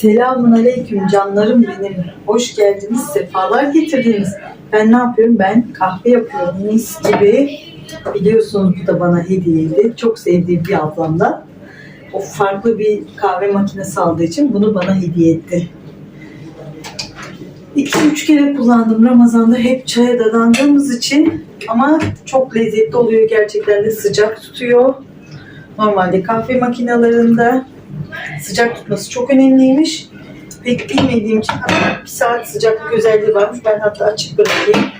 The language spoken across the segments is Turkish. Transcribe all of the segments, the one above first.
Selamun aleyküm canlarım benim. Hoş geldiniz, sefalar getirdiniz. Ben ne yapıyorum? Ben kahve yapıyorum mis gibi. Biliyorsunuz bu da bana hediyeydi. Çok sevdiğim bir ablamdan. O farklı bir kahve makinesi aldığı için bunu bana hediye etti. İki üç kere kullandım Ramazan'da hep çaya dadandığımız için ama çok lezzetli oluyor gerçekten de sıcak tutuyor. Normalde kahve makinelerinde sıcak tutması çok önemliymiş. Pek bilmediğim için bir saat sıcaklık özelliği varmış. Ben hatta açık bırakayım.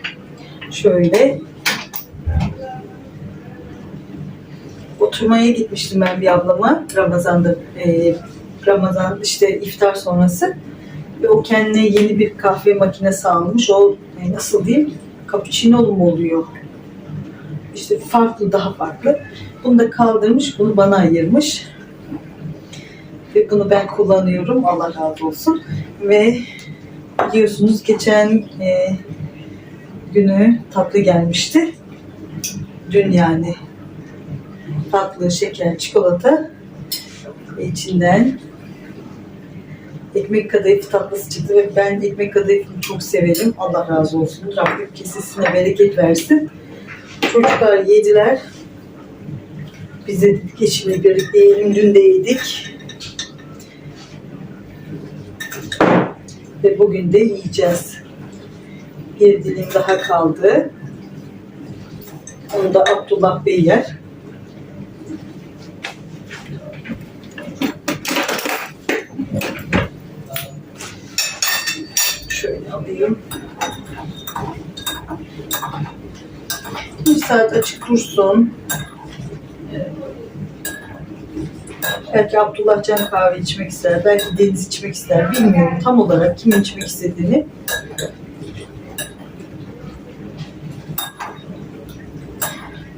Şöyle. Oturmaya gitmiştim ben bir ablama Ramazan'da. e, Ramazan işte iftar sonrası. Ve o kendine yeni bir kahve makinesi almış. O e, nasıl diyeyim? Cappuccino mu oluyor? İşte farklı, daha farklı. Bunu da kaldırmış, bunu bana ayırmış. Ve bunu ben kullanıyorum. Allah razı olsun. Ve biliyorsunuz geçen e, günü tatlı gelmişti. Dün yani tatlı, şeker, çikolata içinden ekmek kadayıf tatlısı çıktı ve ben ekmek kadayıfını çok severim. Allah razı olsun. Rabbim kesesine bereket versin. Çocuklar yediler. Biz de dedik eşimle birlikte yiyelim. Dün de yedik. Ve bugün de yiyeceğiz. Bir dilim daha kaldı. Onu da Abdullah Bey yer. Şöyle alayım. Bir saat açık dursun. Belki Abdullah Can kahve içmek ister, belki Deniz içmek ister. Bilmiyorum tam olarak kim içmek istediğini.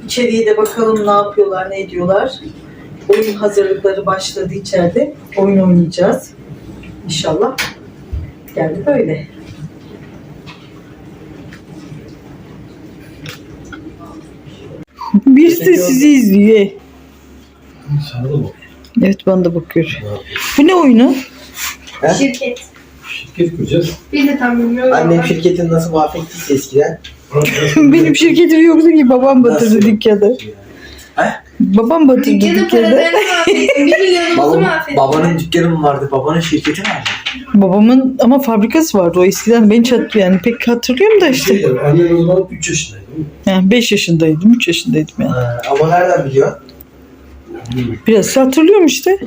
İçeriye de bakalım ne yapıyorlar, ne ediyorlar. Oyun hazırlıkları başladı içeride. Oyun oynayacağız. İnşallah. Geldi böyle. Birisi sizi izliyor. Bak. Evet bana da bakıyor. Bu ne oyunu? Şirket. Şirket kuracağız. Biz de tam bilmiyoruz Annem ama. şirketin nasıl mahvettiyse eskiden. Benim şirketim yoktu ki babam batırdı Nasıl? dükkanı. He? Babam batırdı Dükkanın dükkanı. paralarını mahvettin. Bir milyonumuzu Babam, mahvettin. babanın dükkanı mı vardı? Babanın şirketi nerede? Babamın ama fabrikası vardı o eskiden. Ben çat yani pek hatırlıyorum da işte. Şey, annen o zaman 3 yaşındaydı değil mi? Yani 5 yaşındaydım, 3 yaşındaydım yani. Ha, ama nereden biliyor? Biraz hatırlıyorum işte.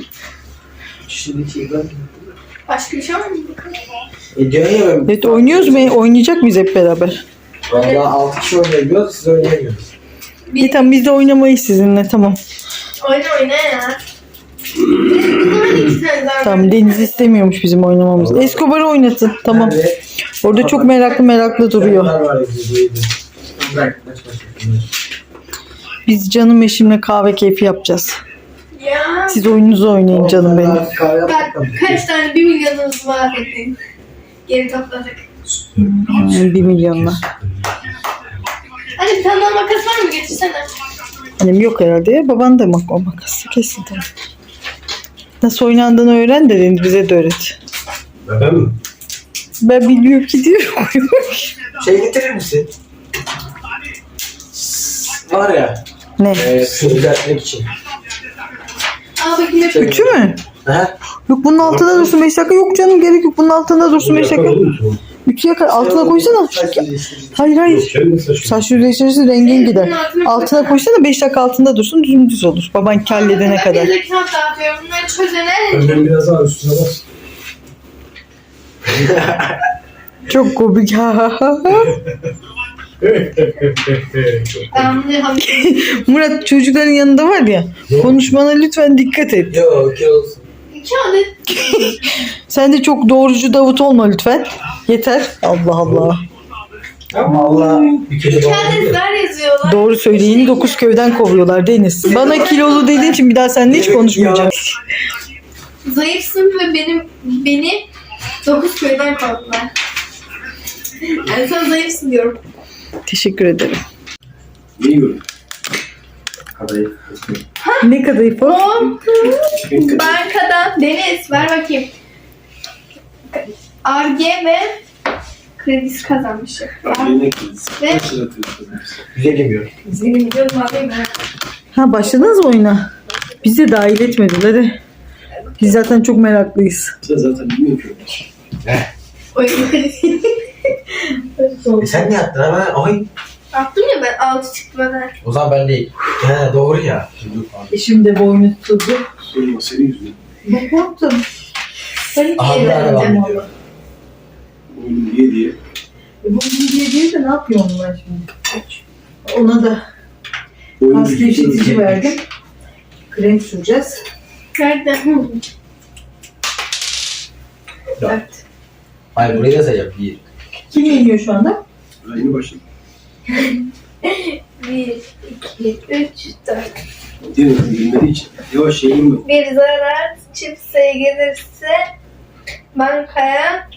Ben... Başka bir şey var mı? E diyorsun ya ben... Evet oynuyoruz mu? Oynayacak mıyız hep beraber? Valla 6 kişi oynayabiliyoruz, siz oynayamıyorsunuz. İyi tamam biz de oynamayız sizinle tamam. Oyna oyna ya. Bunlar. Tamam Deniz istemiyormuş bizim oynamamızı. Escobar'ı oynatın tamam. Orada çok meraklı meraklı duruyor. Onlar var ya. Bırak, aç, aç. Biz canım eşimle kahve keyfi yapacağız. Ya. Siz oyununuzu oynayın canım benim. Bak kaç tane bir milyonumuzu mahvettin. Geri topladık. Hmm, Bir milyonla. Hadi bir tane daha makas var mı? Getirsene. Annem yok herhalde. Baban da mak o makası tamam. Nasıl oynandığını öğren de bize de öğret. Ben mi? Ben biliyorum ki diyorum. Şey getirir misin? Var ya, ne? e, düzeltmek için. Şey- Ütü mü? Ha? Yok bunun altında dursun 5 dakika. Yok canım gerek yok. Bunun altında dursun 5 dakika. Ütü yakar. Altına koysana. Hayır hayır. Saç yüzleştirirse rengin gider. Altına koysana 5 dakika altında dursun dümdüz olur. Baban kelledene kadar. Önden biraz daha üstüne bas. Çok komik. Murat çocukların yanında var ya. Konuşmana lütfen dikkat et. Yok, adet. Sen de çok doğrucu Davut olma lütfen. Yeter. Allah Allah. Valla Bir kere zar yazıyorlar. Doğru söyleyeni dokuz köyden kovuyorlar Deniz. Bana kilolu dediğin için bir daha seninle hiç konuşmayacağım. Zayıfsın ve benim beni dokuz köyden kovdular. Yani sana zayıfsın diyorum. Teşekkür ederim. İyi kadayıf. Ne kadayıf o? Bankadan Deniz ver bakayım. Arge ve kredisi kazanmışım. Yine kız. Ve- Kaç lira kırdınız? 150 milyon. Senin milyon alayım ben. Ha başladınız mı oyuna? Bizi dahil etmediler de. Biz zaten çok meraklıyız. Sen zaten bilmiyorum ki. Oyun kredisi. E sen ne yaptın ama? Ay. Attım ya ben 6 çıktı bana. O zaman ben değil. He doğru ya. Abi. Eşim de boynu tutuldu. Sorma senin yüzünden. Ben korktum. Ben hiç Abi, yemedim. abi, abi. Oyunu diye diye. E bu diye diye de ne yapıyor onlar şimdi? Ona da Oyunu hasta düşünsene. işitici verdim. Krem süreceğiz. Nerede? Evet. Hayır burayı da sayacağım. Bir. Kim yeniyor şu anda? Ha, yeni başladım. 1, 2, 3, 4. Yine bilmediği için. Yavaş şeyim mi? Bir zarar çift sayı gelirse bankaya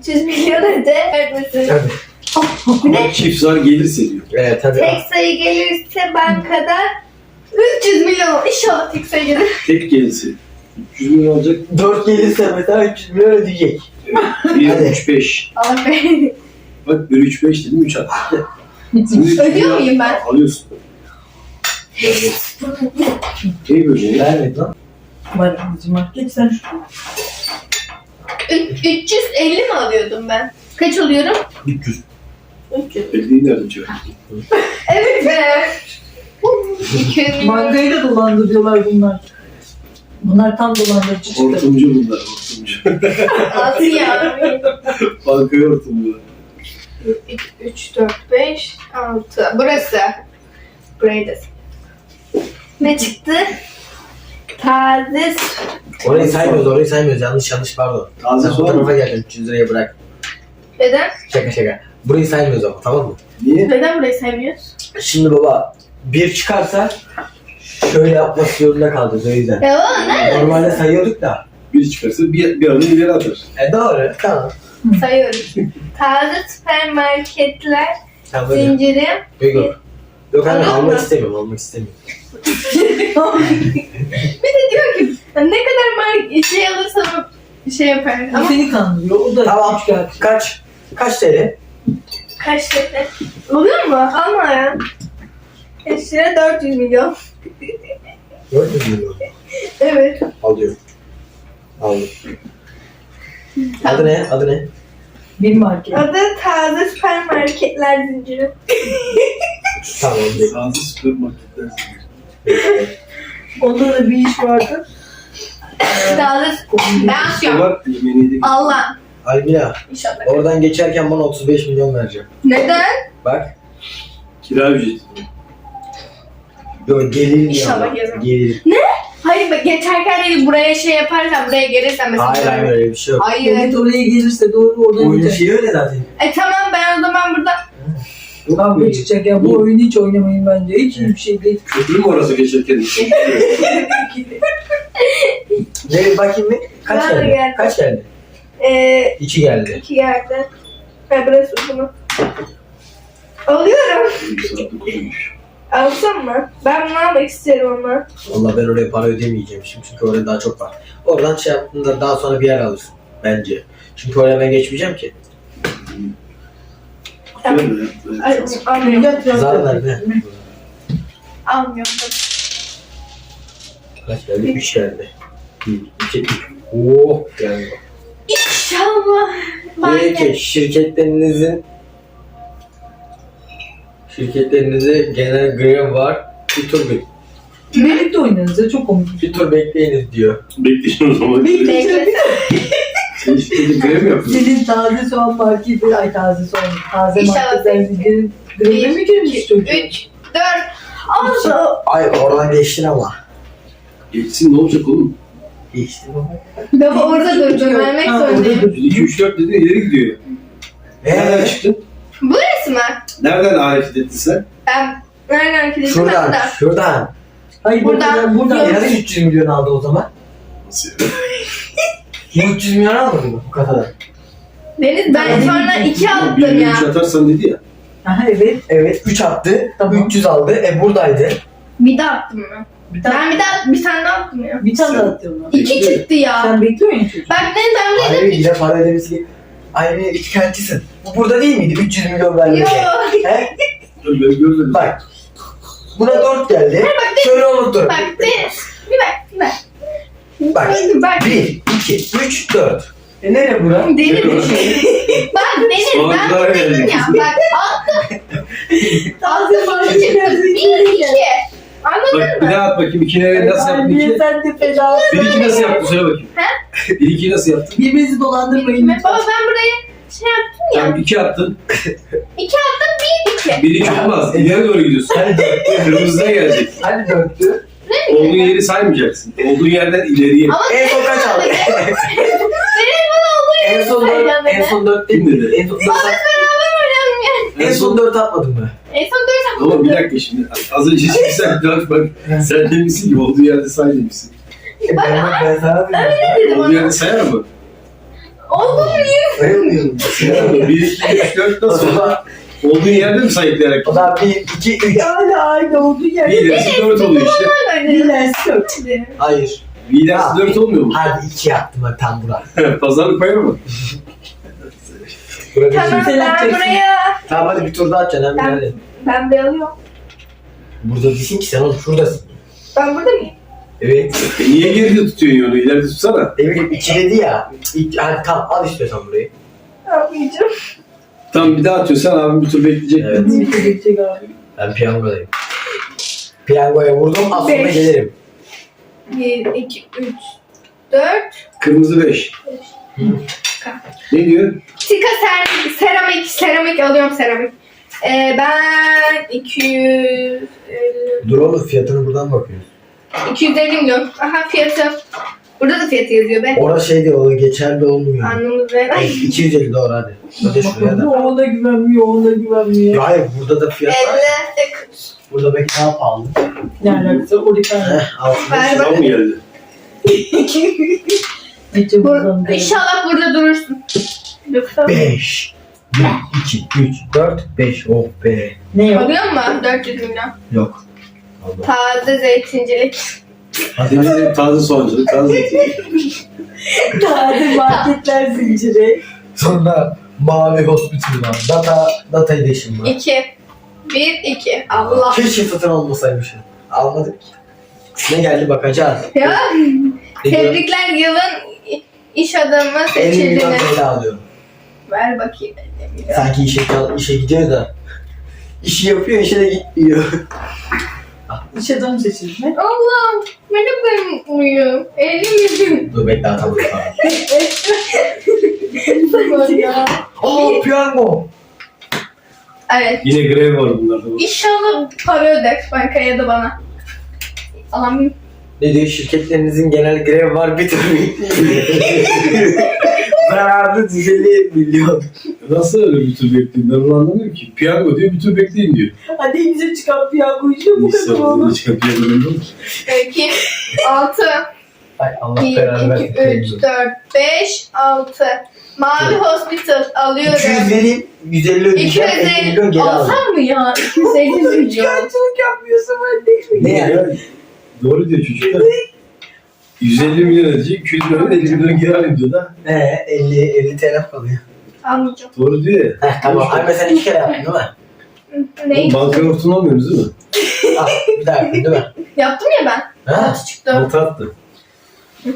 300 milyon öder misin? Tabii. Ama çift zar gelirse diyor. Evet tabii. Tek sayı gelirse bankada 300 milyon. İnşallah tek sayı gelir. Tek gelirse. 300 milyon olacak. 4 gelirse mesela 300 milyon ödeyecek. 1, Hadi. 3, 5. Aferin. Bak 1, 3, 5 dedim 3 attı. Üç Ödüyor muyum ben? Alıyorsun. Ne böyle? Vermedi lan. Var bizim var. Geç sen şu. Ü- 350 mi alıyordum ben? Kaç alıyorum? 300. 300. Belediyeyi nereden çıkardın? Evet be. 200 milyon. Bankayı da dolandırıyorlar bunlar. Bunlar tam dolandırıcı çıktı. Hortumcu bunlar, hortumcu. Altı ya. Bankaya hortumluyorlar. 3, 4, 5, 6. Burası. Burayı da. Ne çıktı? Taze su- Orayı saymıyoruz, orayı saymıyoruz. Yanlış yanlış pardon. Taze su bu var mı? tarafa geldin 300 liraya bırak. Neden? Şaka şaka. Burayı saymıyoruz ama tamam mı? Niye? Neden burayı sevmiyoruz? Şimdi baba bir çıkarsa şöyle yapması zorunda kalacağız o yüzden. Ya oğlum nerede? Normalde sayıyorduk da. Bir çıkarsa bir, bir adım ileri atar. E doğru. Tamam. Sayıyoruz. Taze süpermarketler böyle. zinciri. Yok yok. Yok almak istemiyorum, almak istemiyorum. Bir de diyor ki ne kadar mark şey alırsam şey yapar. Ama seni kandırıyor. O da Tamam. Kaç? Kaç TL? kaç lira? Oluyor mu? Alma ya. Lira? 400 milyon. 400 milyon. Evet. Alıyorum. Aldım. Adı ne? Adı ne? Bir market. Adı taze süpermarketler zinciri. Tamam. Taze süpermarketler. Onda da bir iş vardı. Taze ben? Yemeğini yedik. Allah. Almila, İnşallah. oradan geçerken bana 35 milyon vereceğim. Neden? Bak. Kira ücreti. Yok gelir İnşallah ya? gelir. Gelir. Hayır bak geçerken değil buraya şey yaparsan buraya gelirsen mesela. Hayır hayır öyle bir şey yok. Hayır. Devlet oraya gelirse doğru oradan Oyunun gidecek. şeyi öyle zaten. E tamam ben o zaman burada Kavga çıkacak ya. Bu oyunu hiç oynamayın bence. Hiç iyi bir şey değil. Köprü mü orası geçerken? Ne bakayım bir? Kaç Ben de geldi? geldim. Kaç geldi? e, İki geldi. iki yerde. Ha burası uzun. Alıyorum. Bir saat dokuzmuş. Alsam mı? Ben bunu almak isterim ama. Valla ben oraya para ödemeyeceğim şimdi çünkü orada daha çok var. Oradan şey yaptığında daha sonra bir yer alırsın bence. Çünkü oraya ben geçmeyeceğim ki. Almıyorum. Zarlar ne? Almıyorum. Kaç geldi? Üç geldi. Bir, iki, üç. Oh geldi. İnşallah. Şirketlerinizin şirketlerinize genel grev var. Bir tur, be- Birlikte oynarız ya. Çok komik. bir tur bekleyiniz diyor. Bekleyin o zaman. Bekle. İşte grev mi yapıyorsun? Senin taze soğan marketi, ay taze soğan, taze İnşallah marketler senin- zincirin greve mi girmiş çocuk? 3, 4, 6. Ay oradan geçtin ama. Geçsin ne olacak oğlum? Geçtin ama. Baba orada dur. Vermek Ha, orada zorundayım. dur. 2, 3, 4 dedin ileri gidiyor. Nereden Eee çıktın? Burası mı? Nereden hareket ettin sen? Ben nereden kilitledim? şuradan, Burada. şuradan. Hayır Buradan- buradan, buradan. Yok. Nasıl 300 milyon aldı o zaman? Nasıl yani? Bu 300 milyon almadı mı bu kasadan? Deniz ben sonra 2 attım ya. üç atarsan dedi ya. Aha evet. Evet 3 attı. Tamam. 300 aldı. E buradaydı. Bir daha attım mı? Bir tane, Ben bir daha bir tane daha attım ya. bir tane daha atıyorum. 2 çıktı ya. Sen bekliyor musun çocuk? Bak ne ben buraya Hayır yine para ödemesi. aynı üçkağıtçısın. Bu burada değil miydi? 300 milyon vermedi. Yok. He? Dur. Bak. Buna 4 geldi. Şöyle unuttum. Bak Deniz. Bir bak. Bir bak. Bak. Bak. 1, 2, 3, 4. E nere bura? Deniz. bak Deniz ben Sonuçlara dedim ya. Bak attım. Attım bana çıktı. Bir iki. Anladın Bak bir mı? daha at bakayım. İki nereye nasıl yaptın? İki. sen de fena? Bir iki nasıl yaptın? Söyle bakayım. Bir iki nasıl yaptın? Birbirinizi dolandırmayın. Baba ben burayı şey yaptım ya. Tamam iki attın. İki attım bir iki. Bir iki olmaz. İleri doğru gidiyorsun. Hani dörtlü? Kırmızıya gelecek. Hani dörtlü? Olduğun yeri saymayacaksın. Olduğun yerden ileriye. Ama En son kaç aldın? Senin bana olduğu En yeri son dört, en son dört değil dedi? En son dört, beraber oynayalım yani. en son dört atmadın mı? En son dört Ama bir dakika şimdi. Az önce şimdi sen dört bak. Sen demişsin ki olduğu yerde say demişsin. Ben, ben sana dedim. dedim Olduğu ama. yerde sayar mı? Oldu mu? Sayılmıyorum. Sayar mı? Bir, iki, üç, dört O nasıl? zaman, Olduğun yerde mi sayıklayarak? o zaman bir, iki, üç. Yani aynı olduğu Bir yerde. ilerisi dört oluyor işte. Bilersin yok. Hayır. Bir ilerisi dört olmuyor mu? Hadi iki yaptım hadi tam bura. Pazarlık payı mı? Tamam şey. ben buraya. Tamam hadi bir tur daha atacaksın Ben- hadi. Ben bir alıyorum. Burada değilsin ki sen oğlum şuradasın. Ben burada mıyım? Evet. E niye geride tutuyorsun onu? İleride tutsana. Ne bileyim iki dedi ya. İlk, hadi tamam al istiyorsan burayı. Almayacağım. Tamam bir daha atıyorsan abim bir tur bekleyecek. Evet. Bir de geçecek abi. Ben piyangodayım. Piyangoya vurdum az sonra Beş. gelirim. Bir, iki, üç, dört. Kırmızı beş. Ne diyor? Tika ser, seramik, seramik alıyorum seramik. Ee, ben 200, Dur oğlum fiyatını buradan bakıyoruz. 250 milyon. Aha fiyatı. Burada da fiyatı yazıyor be. Orada şey diyor o geçerli olmuyor. Anlamız ver. Ay. 250 doğru hadi. Hadi şuraya da. Ona güvenmiyor, ona güvenmiyor. Ya hayır burada da fiyat var. 50, 8. Burada belki daha pahalı. Ne alakası? Orada Heh al. Ver Sıra mı geldi? Geçe Bur buradan. İnşallah burada durursun. Yoksa 5 1, 2, 3, 4, 5. Oh be. Ne yok? alıyor mu? 400 milyon. Yok. Taze zeytincilik. Hadi taze soğancılık, taze zeytin. Taze marketler zinciri. Sonra mavi hospital var. Data, data iletişim var. 2. 1, 2. Allah. Keşke satın almasaymışım. Almadık ki. Ne geldi bakacağız. Ya tebrikler yılın iş adamı 50 milyon seçildiniz. TL alıyorum. Ver bakayım. Sanki işe, işe gidiyor da. İşi yapıyor, işe de gitmiyor. İş adamı seçildi. Allah'ım ben de böyle mutluyum. 50 milyon. Dur bekle atamadım falan. ya. Aa piyango. Evet. Yine grev var bunlarda. İnşallah para öder bankaya da bana. Alamıyorum. Ne diyor? Şirketlerinizin genel grev var bir türlü. Zararlı 150 milyon. Nasıl öyle bir tur bekleyin? Ben onu anlamıyorum ki. Piyango diyor, bir tur bekleyin diyor. Hadi bize çıkan piyango işte bu kadar olur. hiç kapıya dönüyor mu? 2, 6, Ay Allah 1, belanı 2, versin. 3, 4, 5, 6. Mavi Hospital 200 alıyorum. vereyim, 150 ödeyeceğim, 50 milyon 250 geri alacağım. alsam mı ya? 250 milyon. Çıkartılık yapmıyorsa ben. Ne yani? Doğru diyor çocuklar. 150 milyon ödeyecek, 200 milyon 50 milyon geri alayım diyor da. He 50, 50 TL kalıyor. Almayacağım. Doğru diyor ya. Heh tamam. Ay sen iki kere yaptın değil mi? Ne? Oğlum Bankanın tutunamıyorsunuz değil mi? Al bir daha yaptın değil mi? Yaptım ya ben. Ha? Altı çıktı. Altı attı.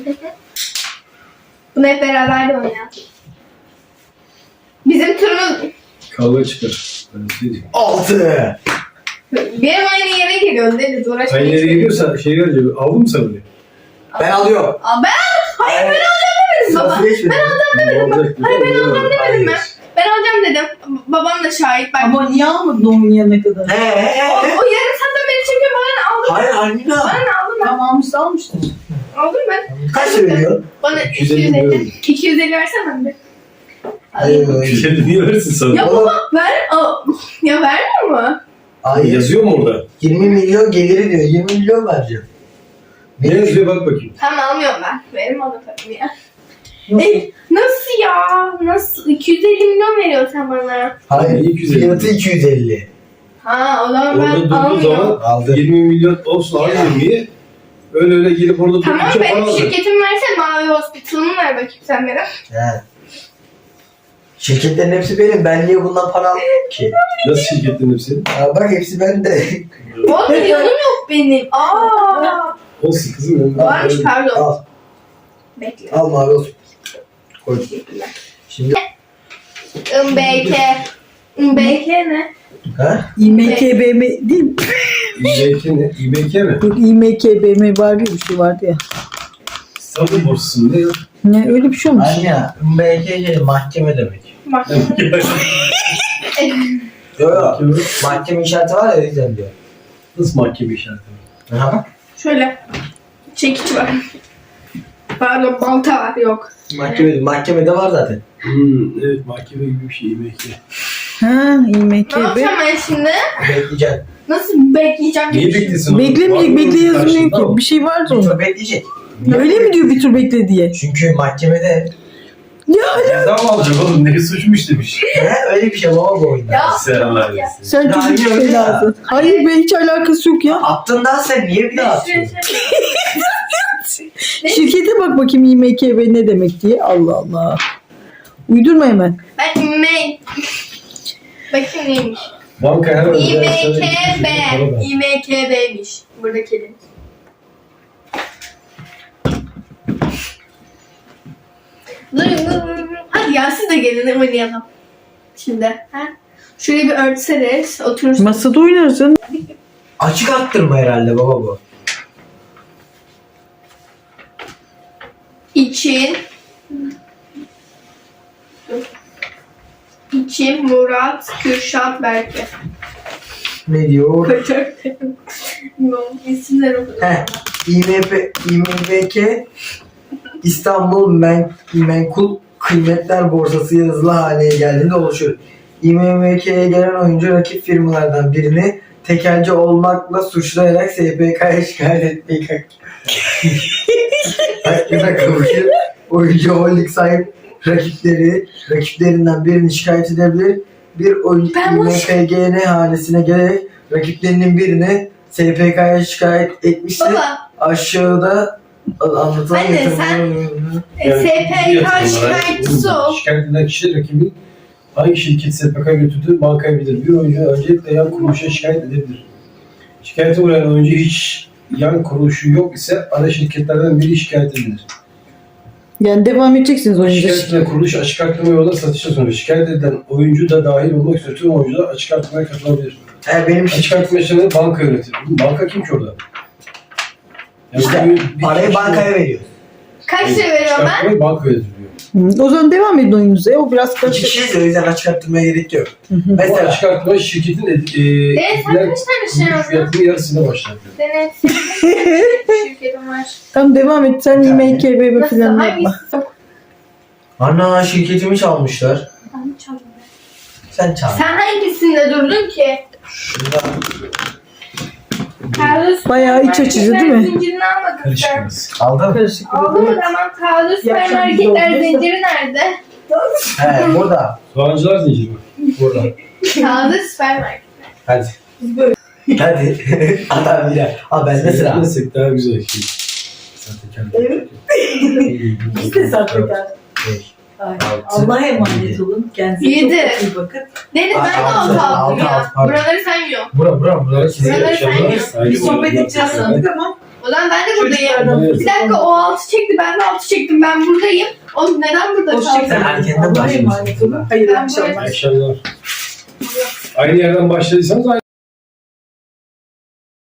Bunu hep beraber de oynayalım. Bizim turumuz Kavga çıkar. Ben söyleyeyim. 6. benim aynı yere geliyor Deniz uğraşmak Aynı yere geliyorsa şey verecek. Aldın mı sen bunu? Ben alıyorum. Aa, ben hayır ben alacağım demedim baba. Sırası geçmedi. Alacak. Hayır ben alacağım demedim Hayır. ben. Ben alacağım dedim. Babam da şahit. Bak. Ama niye almadın onun yanına kadar? He he o, he. o yarım saatten beri çekiyor bana ne aldım? Hayır Almina. Bana ne aldım ben? Tamam almıştı almıştı. Aldım ben. Kaç veriyor? Bana 250 250. milyon. 250 versen ben de. Hayır. 150 niye versin sana? Ya baba ver. Aa, ya vermiyor mu? Hayır. Yazıyor mu orada? 20 milyon geliri diyor. 20 milyon vereceğim. Ne yazıyor bak bakayım. Tamam almıyorum ben. Verim o da paramı ya. Nasıl? E, nasıl ya? Nasıl? 250 milyon veriyor sen bana. Hayır. Niye 250? Fiyatı 250. Ha o zaman Orada ben durduğu almıyorum. zaman Aldı. 20 milyon olsun alayım diye öyle öyle gelip orada Tamam durdukça para benim alacak. şirketimi versen mavi hospital'ımı ver bakayım sen bana. He. Şirketlerin hepsi benim. Ben niye bundan para almıyorum ki? Nasıl şirketlerin hepsi? Aa, bak hepsi bende. 10 milyonum yok benim. Aa. Olsun kızım. Varmış pardon. al. Bekle. Al mavi olsun. Koy. Teşekkürler. Şimdi MBK. MBK ne? ha? İMKBM değil mi? İBK ne? İBK mi? Yok İMKBM var ya bir şey vardı ya. İstanbul borsası mı? Ne? Ne öyle bir şey olmuş. Anne MBK şey mahkeme demek. Bak. Yok yok. Mahkeme işareti var ya o yüzden diyor. Nasıl mahkeme işareti? Aha bak. Şöyle. Çekiç var. Pardon balta var yok. Mahkeme, mahkemede var zaten. Hmm, evet mahkeme gibi bir şey İBK. Ha Ne İMKB. yapacağım ben şimdi? Bekleyeceksin. Nasıl bekleyeceğim? Niye beklesin? Beklemeyecek bekle yazmıyor Karşında ki. Bir şey vardı Bir onun. tur bekleyecek. Öyle mi diyor bir tur bekle diye? Çünkü mahkemede Ceza mı alacak oğlum? Ne suçmuş demiş. he, öyle bir şey baba bu oyunda. Ya. Selamlar. sen Ya, çocuk hayır, öyle ya. lazım. Hayır be hiç alakası yok ya. Attın daha sen niye bir daha atıyorsun? Ne? Şirkete bak bakayım İMKB ne demek diye. Allah Allah. Uydurma hemen. Ben M... Bakayım neymiş. Banka her İMKB. İMKB'miş. Buradaki kelime. Dur dur dur. dur. Hadi ya siz de gelin oynayalım. Şimdi. Ha? Şuraya bir örtseniz oturursunuz. Masada oynarız canım. Açık attırma herhalde baba bu. İçin. İçin Murat Kürşat Berke. Ne diyor? Yok, isimler okudum. He. İMP, İMBK İstanbul Men, Menkul Kıymetler Borsası yazılı haneye geldiğinde oluşur. İMBK'ye gelen oyuncu rakip firmalardan birini tekelci olmakla suçlayarak SPK'ya şikayet etmeyi hakkında kavuşur. Oyuncu holding sahip rakipleri, rakiplerinden birini şikayet edebilir. Bir oyuncu İMPGN hanesine gelerek rakiplerinin birini SPK'ya şikayet etmişse Baba, aşağıda anlatılan Anne, yatırımların- e, SPK şikayetçisi ol. Şikayet eden kişi rakibin hangi şirket SPK götürdüğü bankaya bilir. Bir oyuncu öncelikle yan kuruluşa şikayet edebilir. Şikayete uğrayan oyuncu hiç yan kuruluşu yok ise ana şirketlerden biri şikayet edilir. Yani devam edeceksiniz oyuncu. Şikayet edilen kuruluş açık artırma yolunda satışa sunulur. Şikayet edilen oyuncu da dahil olmak üzere tüm oyuncular açık artırmaya katılabilir. He, benim Açık artırma işlemini banka yönetir. Banka kim ki orada? İşte parayı bankaya veriyor. Kaç lira veriyorum ben? artırmayı banka yönetiyor. Hı, O zaman devam edin oyununuza. ya. O biraz İki karışık. kişiyiz o yüzden açık arttırmaya gerek yok. Bu Mesela açık artırma şirketin e, Evet, sen kaç tane şey aldın? fiyatının yarısına başlar. Denet. Şirketim var. Tamam devam et. Sen Yani. İMKB Nasıl? falan yapma. Hangisi? Ana şirketimi çalmışlar. Ben çaldım. Sen çal. Sen hangisinde durdun ki? Şurada Carlos Bayağı iç açıcı değil mi? Zincirini almadın sen. Karışmaz. aldım. Aldın mı tamam Carlos İyi akşamlar süpermarketler oldu. zinciri nerede? He burada. Soğancılar zinciri mi? Burada. Carlos süpermarket. Hadi. Hadi. Adam bile. Al bende sıra. Desek daha güzel şey. Sahtekar. Evet. Biz de sahtekar. Beş. Allah'a emanet olun. Kendinize Yedi. çok iyi bakın. Deniz ben de Altı, altı altı, aldım ya. altı, pardon. Buraları saymıyorum. Bura bura bura. Size Buraları saymıyor. saygı Bir sohbet edeceğiz sandık ama O zaman ben de buradayım. çocuklardan Bir dakika o altı çekti ben de altı çektim ben buradayım. Oğlum neden burada Hoşçakalın. kaldın? Sen erkenden Allah'a başlıyorsun. emanet olun. Hayırlı Ben akşamlar. İyi akşamlar. Aynı yerden başladıysanız aynı